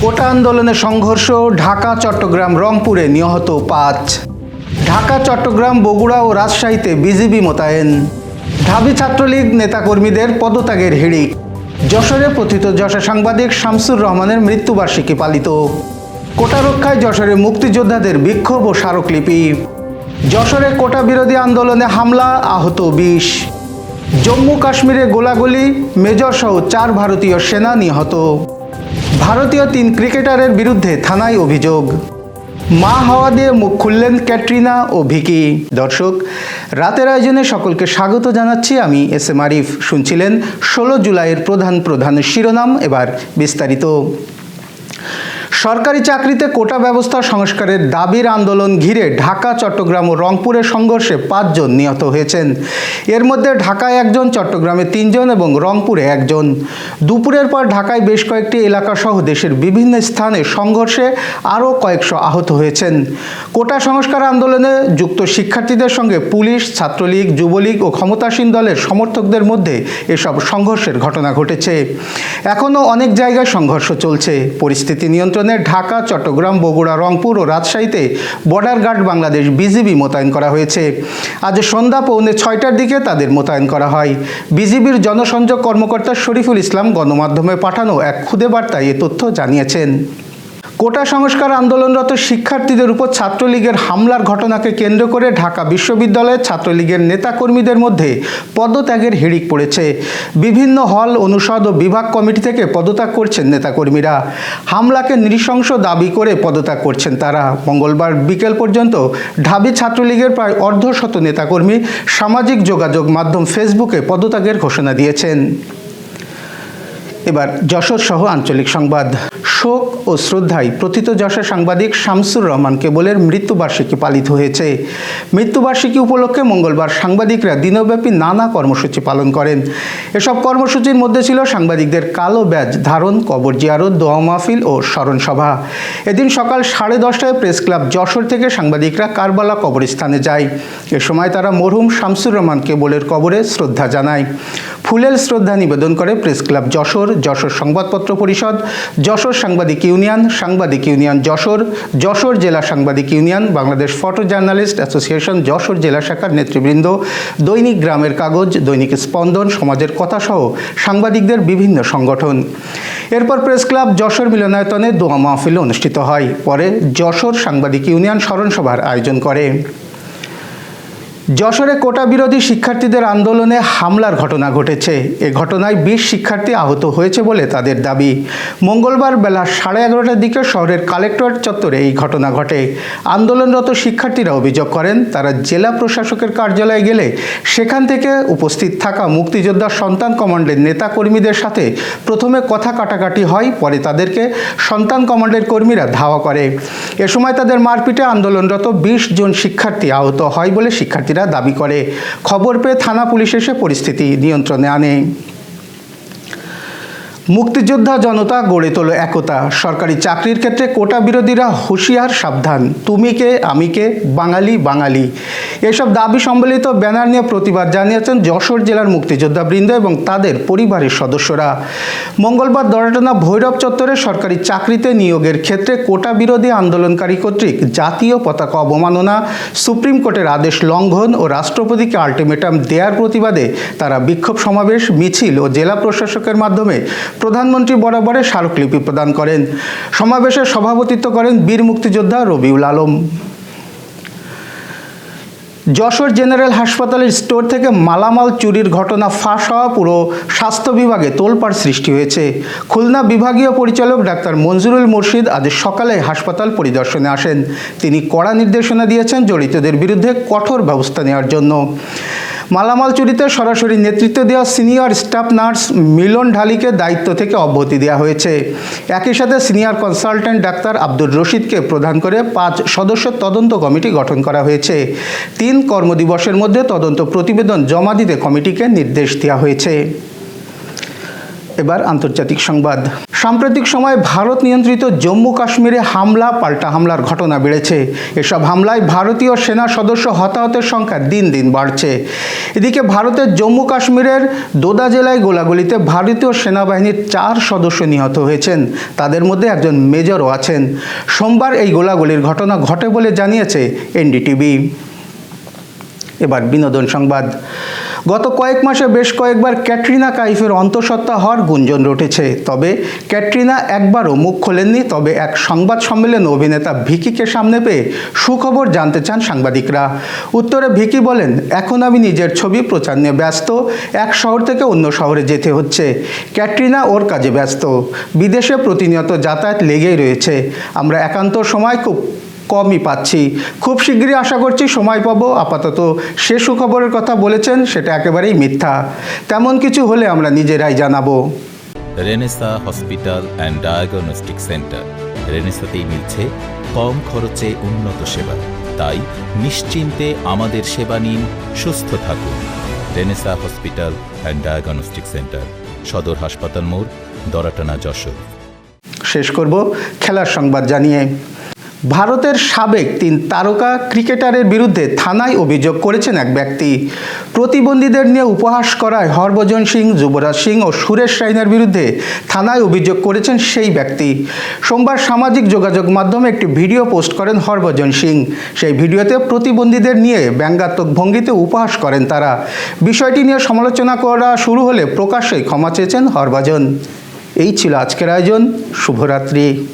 কোটা আন্দোলনে সংঘর্ষ ঢাকা, চট্টগ্রাম, রংপুরে নিহত পাঁচ। ঢাকা, চট্টগ্রাম, বগুড়া ও রাজশাহীতে বিজিবি মোতায়েন। ঢাবি ছাত্রলীগ নেতাকর্মীদের পদত্যাগের হিড়িক। যশোরে প্রথিত যশোর সাংবাদিক শামসুর রহমানের মৃত্যুবার্ষিকী পালিত। কোটা রক্ষায় যশোরে মুক্তিযোদ্ধাদের বিক্ষোভ ও স্মারকলিপি। যশোরে কোটা বিরোধী আন্দোলনে হামলা, আহত বিশ। জম্মু কাশ্মীরে গোলাগুলি, মেজর সহ চার ভারতীয় সেনা নিহত। ভারতীয় তিন ক্রিকেটারের বিরুদ্ধে থানায় অভিযোগ। মা হাওয়া দিয়ে মুখ খুললেন ক্যাটরিনা ও ভিকি। দর্শক, রাতের আয়োজনে সকলকে স্বাগত জানাচ্ছি আমি এস এম আরিফ। শুনছিলেন ষোলো জুলাইয়ের প্রধান প্রধান শিরোনাম, এবার বিস্তারিত। সরকারি চাকরিতে কোটা ব্যবস্থা সংস্কারের দাবির আন্দোলন ঘিরে ঢাকা, চট্টগ্রাম ও রংপুরের সংঘর্ষে পাঁচজন নিহত হয়েছেন। এর মধ্যে ঢাকায় একজন, চট্টগ্রামে তিনজন এবং রংপুরে একজন। দুপুরের পর ঢাকায় বেশ কয়েকটি এলাকাসহ দেশের বিভিন্ন স্থানে সংঘর্ষে আরও কয়েকশো আহত হয়েছেন। কোটা সংস্কার আন্দোলনে যুক্ত শিক্ষার্থীদের সঙ্গে পুলিশ, ছাত্রলীগ, যুবলীগ ও ক্ষমতাসীন দলের সমর্থকদের মধ্যে এসব সংঘর্ষের ঘটনা ঘটেছে। এখনও অনেক জায়গায় সংঘর্ষ চলছে। পরিস্থিতি নিয়ন্ত্রণে ঢাকা, চট্টগ্রাম, বগুড়া, রংপুর ও রাজশাহীতে বর্ডার গার্ড বাংলাদেশ বিজিবি মোতায়েন করা হয়েছে। আজ সন্ধ্যা পৌনে ছয়টার দিকে তাদের মোতায়েন করা হয়। বিজিবির জনসংযোগ কর্মকর্তা শরীফুল ইসলাম গণমাধ্যমে পাঠানো এক খুদে বার্তায় এ তথ্য জানিয়েছেন। কোটা সংস্কার আন্দোলনরত শিক্ষার্থীদের উপর ছাত্রলীগের হামলার ঘটনাকে কেন্দ্র করে ঢাকা বিশ্ববিদ্যালয়ের ছাত্রলীগের নেতাকর্মীদের মধ্যে পদত্যাগের হিড়িক পড়েছে। বিভিন্ন হল, অনুষদ ও বিভাগ কমিটি থেকে পদত্যাগ করছেন নেতাকর্মীরা। হামলাকে নৃশংস দাবি করে পদত্যাগ করছেন তারা। মঙ্গলবার বিকেল পর্যন্ত ঢাবি ছাত্রলীগের প্রায় অর্ধশত নেতাকর্মী সামাজিক যোগাযোগ মাধ্যম ফেসবুকে পদত্যাগের ঘোষণা দিয়েছেন। এবার যশোর সহ আঞ্চলিক সংবাদ। শোক ও শ্রদ্ধায় প্রথিত যশোর সাংবাদিক শামসুর রহমান কেবলের মৃত্যুবার্ষিকী পালিত হয়েছে। মৃত্যুবার্ষিকী উপলক্ষে মঙ্গলবার সাংবাদিকরা দিনব্যাপী নানা কর্মসূচি পালন করেন। এসব কর্মসূচির মধ্যে ছিল সাংবাদিকদের কালো ব্যাজ ধারণ, কবর জিয়ারত, দোয়া মাহফিল ও স্মরণ সভা। এদিন সকাল সাড়ে দশটায় প্রেস ক্লাব যশোর থেকে সাংবাদিকরা কারবালা কবরস্থানে যায়। এ সময় তারা মরহুম শামসুর রহমান কেবলের কবরে শ্রদ্ধা জানায়। ফুলেল শ্রদ্ধা নিবেদন করে প্রেস ক্লাব যশোর যশোর সংবাদপত্র পরিষদ, যশোর সাংবাদিক ইউনিয়ন সাংবাদিক ইউনিয়ন যশোর যশোর জেলা সাংবাদিক union, Bangladesh photo journalist association, Jessore জেলা শাখার নেতৃবৃন্দ, দৈনিক গ্রামের কাগজ, দৈনিক স্পন্দন, সমাজের কথাসহ সাংবাদিকদের বিভিন্ন সংগঠন। এরপর প্রেস ক্লাব যশোর মিলনায়তনে দোয়া মাহফিল অনুষ্ঠিত হয়। পরে যশোর সাংবাদিক ইউনিয়ন স্মরণ সভার আয়োজন করে। যশোরে কোটা বিরোধী শিক্ষার্থীদের আন্দোলনে হামলার ঘটনা ঘটেছে। এ ঘটনায় বিশ শিক্ষার্থী আহত হয়েছে বলে তাদের দাবি। মঙ্গলবার বেলা সাড়ে এগারোটার দিকে শহরের কালেক্টরেট চত্বরে এই ঘটনা ঘটে। আন্দোলনরত শিক্ষার্থীরা অভিযোগ করেন, তারা জেলা প্রশাসকের কার্যালয়ে গেলে সেখান থেকে উপস্থিত থাকা মুক্তিযোদ্ধা সন্তান কমান্ডের নেতা কর্মীদের সাথে প্রথমে কথা কাটাকাটি হয়, পরে তাদেরকে সন্তান কমান্ডের কর্মীরা ধাওয়া করে। এ সময় তাদের মারপিটে আন্দোলনরত বিশ জন শিক্ষার্থী আহত হয় বলে শিক্ষার্থীরা দাবি করে। খবর পেয়ে থানা পুলিশ এসে পরিস্থিতি নিয়ন্ত্রণে আনে। মুক্তিযোদ্ধা জনতা গড়ে তোলো একতা। সরকারি চাকরির ক্ষেত্রে কোটা বিরোধীরা হুঁশিয়ার সাবধান। তুমি কে, আমি কে, বাঙালি বাঙালি। এসব দাবি সম্বলিত ব্যানার নিয়ে প্রতিবাদ জানিয়েছেন যশোর জেলার মুক্তিযোদ্ধা বৃন্দ এবং তাদের পরিবারের সদস্যরা। মঙ্গলবার দরাটানা ভৈরব চত্বরে সরকারি চাকরিতে নিয়োগের ক্ষেত্রে কোটা বিরোধী আন্দোলনকারী কর্তৃক জাতীয় পতাকা অবমাননা, সুপ্রিম কোর্টের আদেশ লঙ্ঘন ও রাষ্ট্রপতিকে আলটিমেটাম দেওয়ার প্রতিবাদে তারা বিক্ষোভ সমাবেশ, মিছিল ও জেলা প্রশাসকের মাধ্যমে প্রধানমন্ত্রী বরাবরে স্মারকলিপি প্রদান করেন। সমাবেশে সভাপতিত্ব করেন বীর মুক্তিযোদ্ধা রবিউল আলম। যশোর জেনারেল হাসপাতালের স্টোর থেকে মালামাল চুরির ঘটনা ফাঁস হওয়া পুরো স্বাস্থ্য বিভাগে তোলপাড় সৃষ্টি হয়েছে। খুলনা বিভাগীয় পরিচালক ডাক্তার মঞ্জুরুল মুর্শিদ আজ সকালে হাসপাতাল পরিদর্শনে আসেন। তিনি কড়া নির্দেশনা দিয়েছেন জড়িতদের বিরুদ্ধে কঠোর ব্যবস্থা নেওয়ার জন্য। মালামাল চুরিতে সরাসরি নেতৃত্ব দেওয়া সিনিয়র স্টাফ নার্স মিলন ঢালিকে দায়িত্ব থেকে অব্যাহতি দেওয়া হয়েছে। একই সাথে সিনিয়র কনসালটেন্ট ডাক্তার আব্দুর রশিদকে প্রধান করে পাঁচ সদস্যের তদন্ত কমিটি গঠন করা হয়েছে। তিন কর্মদিবসের মধ্যে তদন্ত প্রতিবেদন জমা দিতে কমিটিকে নির্দেশ দেওয়া হয়েছে। এবার আন্তর্জাতিক সংবাদ। সাম্প্রতিক সময়ে ভারত নিয়ন্ত্রিত জম্মু কাশ্মীরে হামলা, পাল্টা হামলার ঘটনা বেড়েছে। এসব হামলায় ভারতীয় সেনা সদস্য হতাহতের সংখ্যা দিন দিন বাড়ছে। এদিকে ভারতের জম্মু কাশ্মীরের দোদা জেলায় গোলাগুলিতে ভারতীয় সেনাবাহিনীর চার সদস্য নিহত হয়েছেন। তাদের মধ্যে একজন মেজরও আছেন। সোমবার এই গোলাগুলির ঘটনা ঘটে বলে জানিয়েছে এনডিটিভি। এবার বিনোদন সংবাদ। গত কয়েক মাসে বেশ কয়েকবার ক্যাটরিনা কাইফের অন্তঃসত্ত্বা হওয়ার গুঞ্জন রটেছে। তবে ক্যাটরিনা একবারও মুখ খোলেননি, তবে এক সংবাদ সম্মেলনে অভিনেতা ভিকিকে সামনে পেয়ে সুখবর জানতে চান সাংবাদিকরা। উত্তরে ভিকি বলেন, এখন আমি নিজের ছবি প্রচার নিয়ে ব্যস্ত, এক শহর থেকে অন্য শহরে যেতে হচ্ছে। ক্যাটরিনা ওর কাজে ব্যস্ত। বিদেশে প্রতিনিয়ত যাতায়াত লেগেই রয়েছে। আমরা একান্ত সময় খুব কমই পাচ্ছি। খুব শীঘ্রই আশা করছি সময় পাবো। আপাতত সে সুখবরের কথা বলেছেন সেটা একেবারেই মিথ্যা। তেমন কিছু হলে আমরা নিজেরাই জানাব। Renaissance hospital and diagnostic centre. রেনেসাতেই মিলছে কম খরচে উন্নত সেবা। তাই নিশ্চিন্তে আমাদের সেবা নিন সুস্থ থাকুন। Renaissance hospital and diagnostic centre সদর হাসপাতাল মোড় দরাটানা যশোর। শেষ করব খেলার সংবাদ জানিয়ে। ভারতের সাবেক তিন তারকা ক্রিকেটারের বিরুদ্ধে থানায় অভিযোগ করেছেন এক ব্যক্তি। প্রতিবন্ধীদের নিয়ে উপহাস করায় হরভজন সিং, যুবরাজ সিং ও সুরেশ রাইনার বিরুদ্ধে থানায় অভিযোগ করেছেন সেই ব্যক্তি। সোমবার সামাজিক যোগাযোগ মাধ্যমে একটি ভিডিও পোস্ট করেন হরভজন সিং। সেই ভিডিওতে প্রতিবন্ধীদের নিয়ে ব্যঙ্গাত্মক ভঙ্গিতে উপহাস করেন তারা। বিষয়টি নিয়ে সমালোচনা করা শুরু হলে প্রকাশ্যে ক্ষমা চেয়েছেন হরভজন। এই ছিল আজকের আয়োজন। শুভরাত্রি।